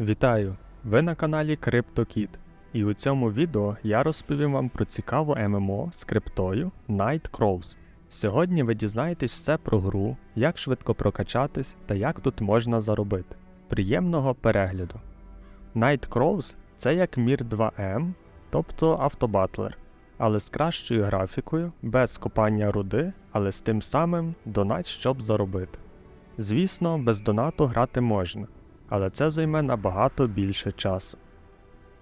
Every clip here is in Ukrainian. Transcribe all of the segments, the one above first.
Вітаю! Ви на каналі CryptoKid. І у цьому відео я розповім вам про цікаву ММО з криптою Night Crows. Сьогодні ви дізнаєтесь все про гру, як швидко прокачатись та як тут можна заробити. Приємного перегляду! Night Crows це як Mir 2M, тобто автобатлер, але з кращою графікою, без копання руди, але з тим самим донат, щоб заробити. Звісно, без донату грати можна, але це займе набагато більше часу.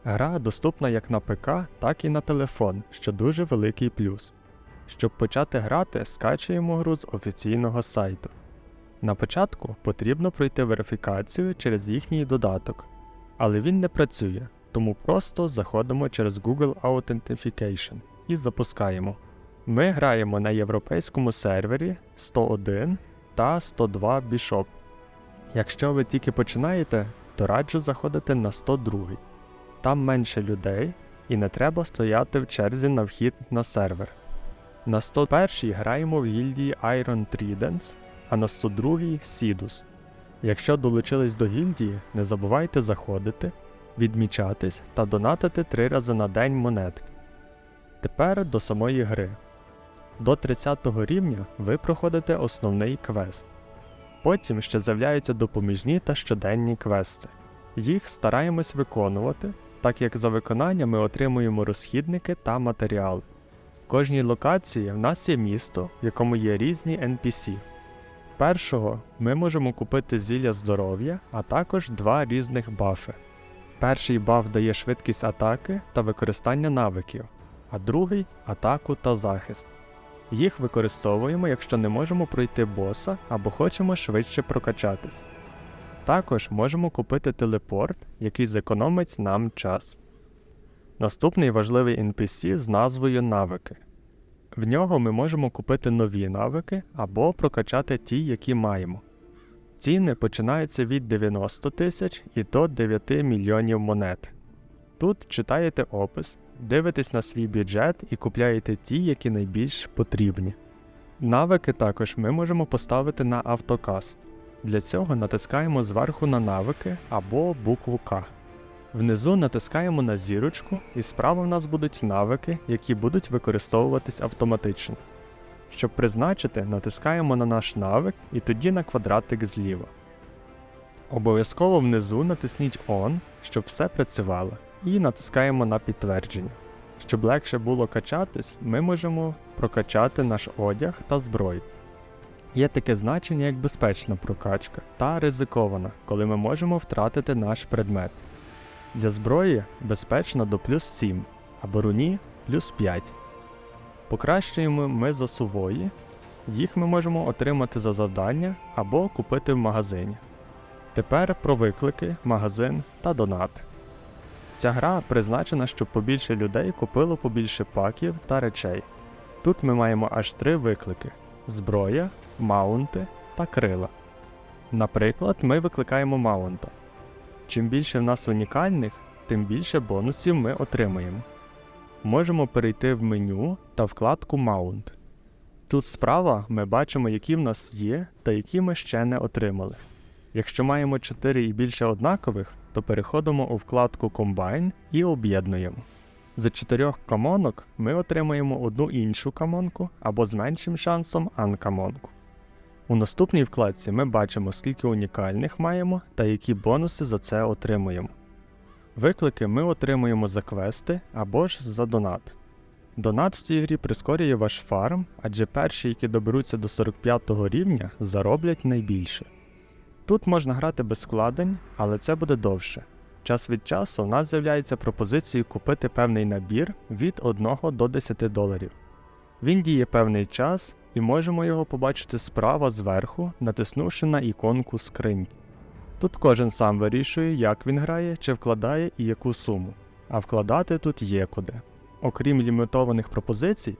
Гра доступна як на ПК, так і на телефон, що дуже великий плюс. Щоб почати грати, скачуємо гру з офіційного сайту. На початку потрібно пройти верифікацію через їхній додаток, але він не працює, тому просто заходимо через Google Authentication і запускаємо. Ми граємо на європейському сервері 101 та 102 Bishop. Якщо ви тільки починаєте, то раджу заходити на 102. Там менше людей і не треба стояти в черзі на вхід на сервер. На 101 граємо в гільдії Iron Tridents, а на 102 Sidus. Якщо долучились до гільдії, не забувайте заходити, відмічатись та донатити 3 рази на день монетки. Тепер до самої гри. До 30 рівня ви проходите основний квест. Потім ще з'являються допоміжні та щоденні квести. Їх стараємось виконувати, так як за виконання ми отримуємо розхідники та матеріали. В кожній локації в нас є місто, в якому є різні NPC. В першого ми можемо купити зілля здоров'я, а також два різних бафи. Перший баф дає швидкість атаки та використання навиків, а другий атаку та захист. Їх використовуємо, якщо не можемо пройти боса або хочемо швидше прокачатись. Також можемо купити телепорт, який зекономить нам час. Наступний важливий NPC з назвою навики. В нього ми можемо купити нові навики або прокачати ті, які маємо. Ціни починаються від 90 тисяч і до 9 мільйонів монет. Тут читаєте опис, дивитесь на свій бюджет і купляєте ті, які найбільш потрібні. Навики також ми можемо поставити на автокаст. Для цього натискаємо зверху на навики або букву К. Внизу натискаємо на зірочку, і справа в нас будуть навики, які будуть використовуватись автоматично. Щоб призначити, натискаємо на наш навик і тоді на квадратик зліва. Обов'язково внизу натисніть On, щоб все працювало, і натискаємо на підтвердження. Щоб легше було качатись, ми можемо прокачати наш одяг та зброю. Є таке значення як безпечна прокачка та ризикована, коли ми можемо втратити наш предмет. Для зброї безпечно до плюс 7, а броні плюс 5. Покращуємо ми за сувої, їх ми можемо отримати за завдання або купити в магазині. Тепер про виклики, магазин та донат. Ця гра призначена, щоб побільше людей купило побільше паків та речей. Тут ми маємо аж три виклики: зброя, маунти та крила. Наприклад, ми викликаємо маунта. Чим більше в нас унікальних, тим більше бонусів ми отримаємо. Можемо перейти в меню та вкладку Маунт. Тут справа ми бачимо, які в нас є та які ми ще не отримали. Якщо маємо 4 і більше однакових, то переходимо у вкладку Combine і об'єднуємо. За 4 камонок ми отримаємо одну іншу камонку або з меншим шансом анкамонку. У наступній вкладці ми бачимо, скільки унікальних маємо та які бонуси за це отримуємо. Виклики ми отримуємо за квести або ж за донат. Донат в цій грі прискорює ваш фарм, адже перші, які доберуться до 45 рівня, зароблять найбільше. Тут можна грати без вкладень, але це буде довше. Час від часу у нас з'являється пропозиції купити певний набір від 1 до 10 доларів. Він діє певний час і можемо його побачити справа зверху, натиснувши на іконку скриньки. Тут кожен сам вирішує, як він грає, чи вкладає і яку суму, а вкладати тут є куди. Окрім лімітованих пропозицій,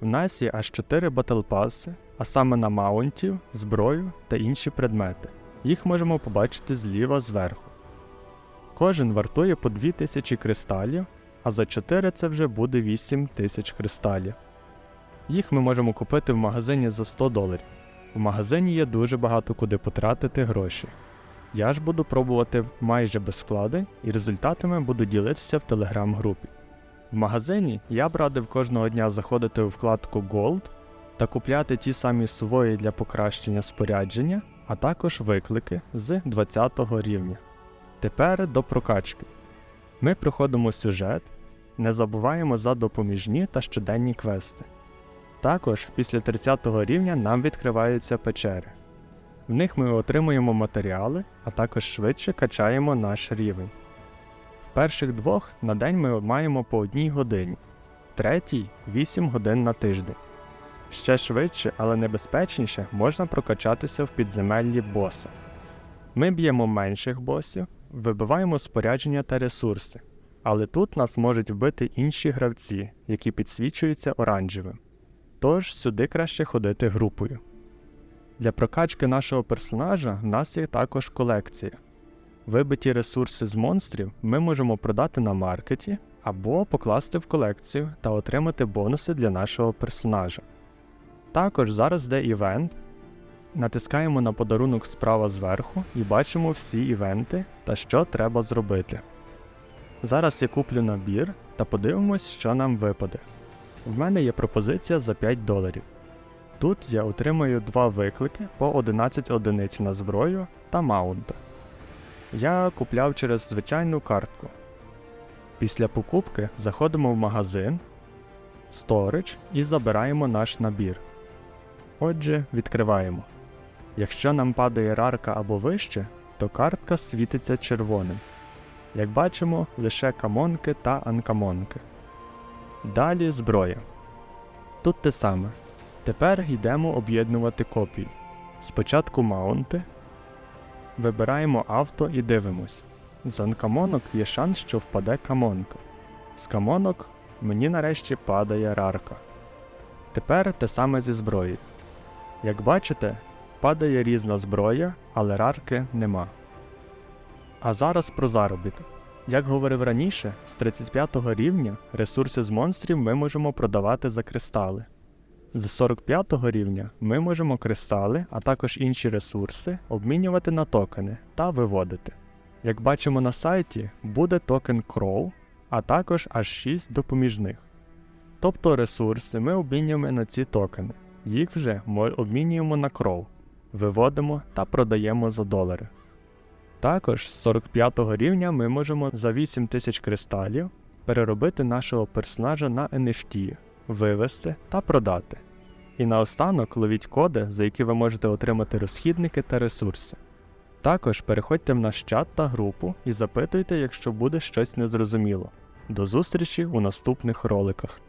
в нас є аж 4 батлпаси, а саме на маунтів, зброю та інші предмети. Їх можемо побачити зліва зверху. Кожен вартує по 2000 кристалів, а за 4 це вже буде 8000 кристалів. Їх ми можемо купити в магазині за 100 доларів. В магазині є дуже багато куди потратити гроші. Я ж буду пробувати майже без складень і результатами буду ділитися в телеграм-групі. В магазині я б радив кожного дня заходити у вкладку Gold та купляти ті самі сувої для покращення спорядження, а також виклики з 20 рівня. Тепер до прокачки. Ми проходимо сюжет, не забуваємо за допоміжні та щоденні квести. Також після 30 рівня нам відкриваються печери. В них ми отримуємо матеріали, а також швидше качаємо наш рівень. В перших двох на день ми маємо по одній годині, в третій 8 годин на тиждень. Ще швидше, але небезпечніше можна прокачатися в підземеллі боса. Ми б'ємо менших босів, вибиваємо спорядження та ресурси, але тут нас можуть вбити інші гравці, які підсвічуються оранжевим. Тож сюди краще ходити групою. Для прокачки нашого персонажа в нас є також колекція. Вибиті ресурси з монстрів ми можемо продати на маркеті або покласти в колекцію та отримати бонуси для нашого персонажа. Також зараз йде івент. Натискаємо на подарунок справа зверху і бачимо всі івенти та що треба зробити. Зараз я куплю набір та подивимось, що нам випаде. В мене є пропозиція за 5 доларів. Тут я отримаю два виклики по 11 одиниць на зброю та маунта. Я купляв через звичайну картку. Після покупки заходимо в магазин, Storage і забираємо наш набір. Отже, відкриваємо. Якщо нам падає рарка або вище, то картка світиться червоним. Як бачимо, лише камонки та анкамонки. Далі зброя. Тут те саме. Тепер йдемо об'єднувати копії. Спочатку маунти. Вибираємо авто і дивимось. З анкамонок є шанс, що впаде камонка. З камонок мені нарешті падає рарка. Тепер те саме зі зброєю. Як бачите, падає різна зброя, але рарки нема. А зараз про заробіток. Як говорив раніше, з 35 рівня ресурси з монстрів ми можемо продавати за кристали. З 45 рівня ми можемо кристали, а також інші ресурси обмінювати на токени та виводити. Як бачимо на сайті, буде токен Crow, а також аж 6 допоміжних. Тобто ресурси ми обмінюємо на ці токени, їх вже ми обмінюємо на Crow, виводимо та продаємо за долари. Також з 45 рівня ми можемо за 8000 кристалів переробити нашого персонажа на NFT, вивести та продати. І наостанок ловіть коди, за які ви можете отримати розхідники та ресурси. Також переходьте в наш чат та групу і запитуйте, якщо буде щось незрозуміло. До зустрічі у наступних роликах.